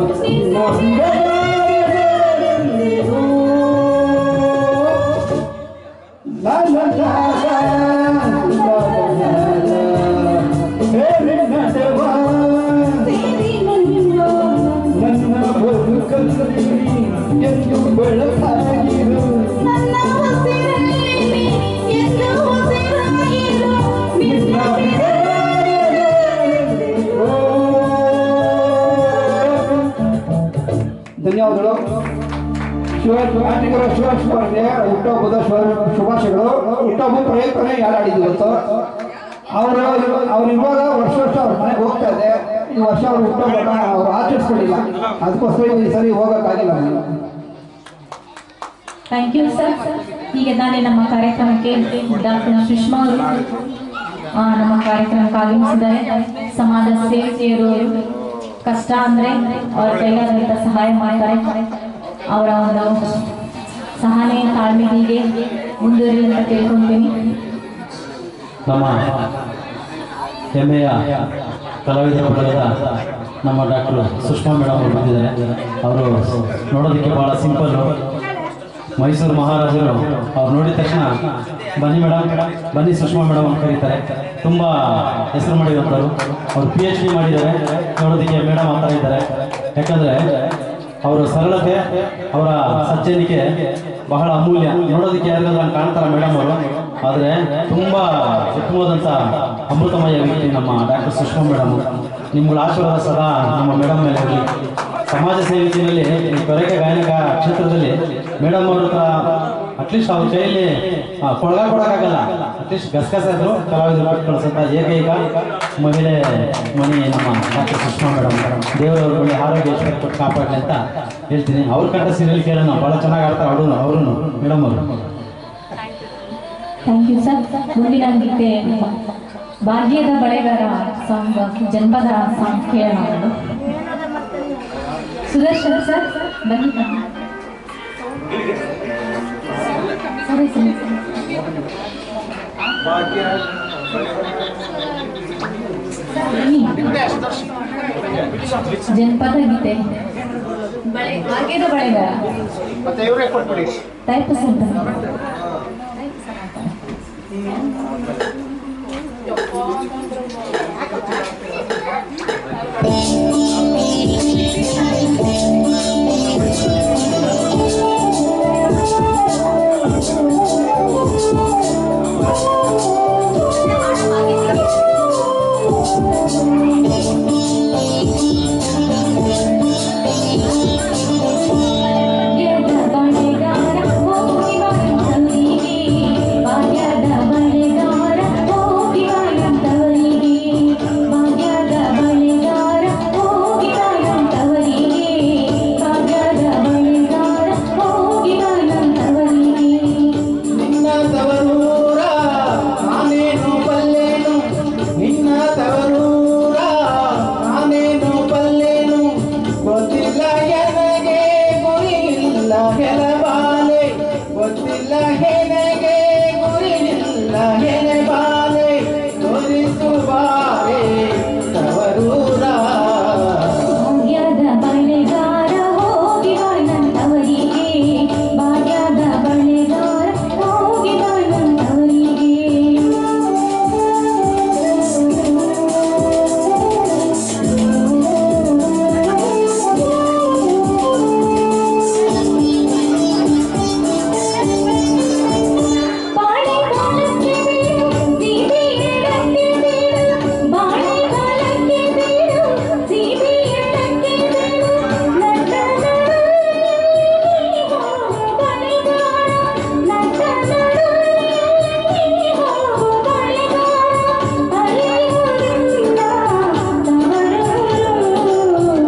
Nós não ಧನ್ಯವಾದಗಳು. ಶಿವ ಆಂಟಿಗರ ಶಿವ ಶಿವರಿಗೆ ಹುಟ್ಟುಹಬ್ಬದ ಶುಭ, ಶುಭಾಶಯಗಳು. ಹುಟ್ಟಹಬ್ಬ ಪ್ರಯುಕ್ತನೇ ಯಾರಾಡಿದ್ವಿ ಇವತ್ತು? ಅವರು ಅವ್ರು ಇರುವಾಗ ವರ್ಷ ವರ್ಷ ಅವ್ರ ಮನೆಗೆ ಹೋಗ್ತಾ ಇದೆ ಈ ವರ್ಷ ಅವ್ರು ಹುಟ್ಟುಹಬ್ಬನ ಅವ್ರು ಆಚರಿಸ್ಕೊಂಡಿಲ್ಲ. ಅದಕ್ಕೋಸ್ಕರ ಈ ಸರಿ ಹೋಗೋಕ್ಕಾಗಿಲ್ಲ ನನಗೆ. ಥ್ಯಾಂಕ್ ಯು ಸರ್ ಈಗ ತಾನೇ ನಮ್ಮ ಕಾರ್ಯಕ್ರಮಕ್ಕೆ ಡಾಕ್ಟರ್ ಸುಷ್ಮಾ ಅವರು ನಮ್ಮ ಕಾರ್ಯಕ್ರಮಕ್ಕೆ ಆಗಮಿಸಿದ್ದಾರೆ. ಸಮಾಜ ಸೇವೆಯರು ಕಷ್ಟ ಅಂದ್ರೆ ಅವ್ರ ಕೈಲಾದಂತ ಸಹಾಯ ಮಾಡ್ತಾರೆ. ಅವರ ಒಂದು ಸಹನೆ, ತಾಳ್ಮೆ ಹೀಗೆ ಮುಂದುವರಿ ಅಂತ ಕೇಳ್ಕೊಂತೀನಿ ನಮ್ಮ ಹೆಮ್ಮೆಯ ಕಲಾವಿದರ ಬಳಗದ ನಮ್ಮ ಡಾಕ್ಟರ್ ಸುಷ್ಮಾ ಮೇಡಮ್ ಅವರು ಬಂದಿದ್ದಾರೆ. ಅವರು ನೋಡೋದಕ್ಕೆ ಭಾಳ ಸಿಂಪಲ್ಲು ಮೈಸೂರು ಮಹಾರಾಜರು ಅವ್ರು ನೋಡಿದ ತಕ್ಷಣ, ಬನ್ನಿ ಮೇಡಮ್ ಬನ್ನಿ ಸುಷ್ಮಾ ಮೇಡಮ್ ಅಂತ ಕರೀತಾರೆ. ತುಂಬ ಹೆಸರು ಮಾಡಿರುವಂಥವ್ರು. ಅವರು ಪಿ ಎಚ್ ಡಿ ಮಾಡಿದ್ದಾರೆ. ನೋಡೋದಕ್ಕೆ ಮೇಡಮ್ ಅಂತ ಇದ್ದಾರೆ. ಯಾಕಂದರೆ ಅವರ ಸರಳತೆ, ಅವರ ಸಜ್ಜನಿಕೆ ಬಹಳ ಅಮೂಲ್ಯ. ನೋಡೋದಕ್ಕೆ ಯಾರಿಗಾದ್ರೂ ಕಾಣ್ತಾರೆ ಮೇಡಮ್ ಅವರು? ಆದರೆ ತುಂಬ ಉತ್ತಮವಾದಂಥ ಅಮೃತಮಯ ವ್ಯಕ್ತಿ ನಮ್ಮ ಡಾಕ್ಟರ್ ಸುಷ್ಮಾ ಮೇಡಮ್ ನಿಮ್ಗಳ ಆಶೀರ್ವಾದ ಸದಾ ನಮ್ಮ ಮೇಡಮ್ ಮೇಲೆ ಸಮಾಜ ಸೇವೆಯಲ್ಲಿ ಈ ಕೊರಕೆ ಗಾಯನಕ ಕ್ಷೇತ್ರದಲ್ಲಿ ಮೇಡಮ್ ಅವ್ರ ಹತ್ರ ಅಟ್ಲೀಸ್ಟ್ ಅವ್ರ ಕೈಯಲ್ಲಿ ಕೊಳಗ ಕೊಡೋಕ್ಕಾಗಲ್ಲ. ಅಟ್ಲೀಸ್ಟ್ ಗಸಗಸ ಇದ್ರು, ಕಲಾವಿದರು ಮಾಡಿ ಕಳಿಸಂತ ಏಕೈಕ ಮಹಿಳೆ ಮನೆ ನಮ್ಮ ಡಾಕ್ಟರ್ ಸುಷ್ಮಾ ಮೇಡಮ್. ದೇವರವ್ರ ಒಳ್ಳೆ ಆರೋಗ್ಯ ಕೊಟ್ಟು ಕಾಪಾಡಲಿ ಅಂತ ಹೇಳ್ತೀನಿ. ಅವ್ರ ಕಂಡ ಸೀರಿಯಲ್ ಕೇಳೋಣ ಭಾಳ ಚೆನ್ನಾಗಿ ಆಡ್ತಾರೆ ಅವರು ಅವರು ಮೇಡಮ್ ಅವರು. ಥ್ಯಾಂಕ್ ಯು ಸರ್ ಮುಂದಿನ ಗೀತೆ, ಭಾಗ್ಯದ ಬಳೆಗಾರ ಸಾಂಗ್ ಜನ್ಮದ ಸಾಂಗ್ ಕೇಳೋಣ. ಒಂದು. ಸುದರ್ಶನ್ ಸರ್ ಬನ್ನಿ ಸರಿ ಸರಿ ಬನ್ನಿ. ಜನಪದ ಗೀತೆ ಬಳೆ ಭಾಗ್ಯದ ಬಳೆಗಾರ ಮತ್ತೆ ಇವರೇ ಕೊಟ್ಬಿಡಿ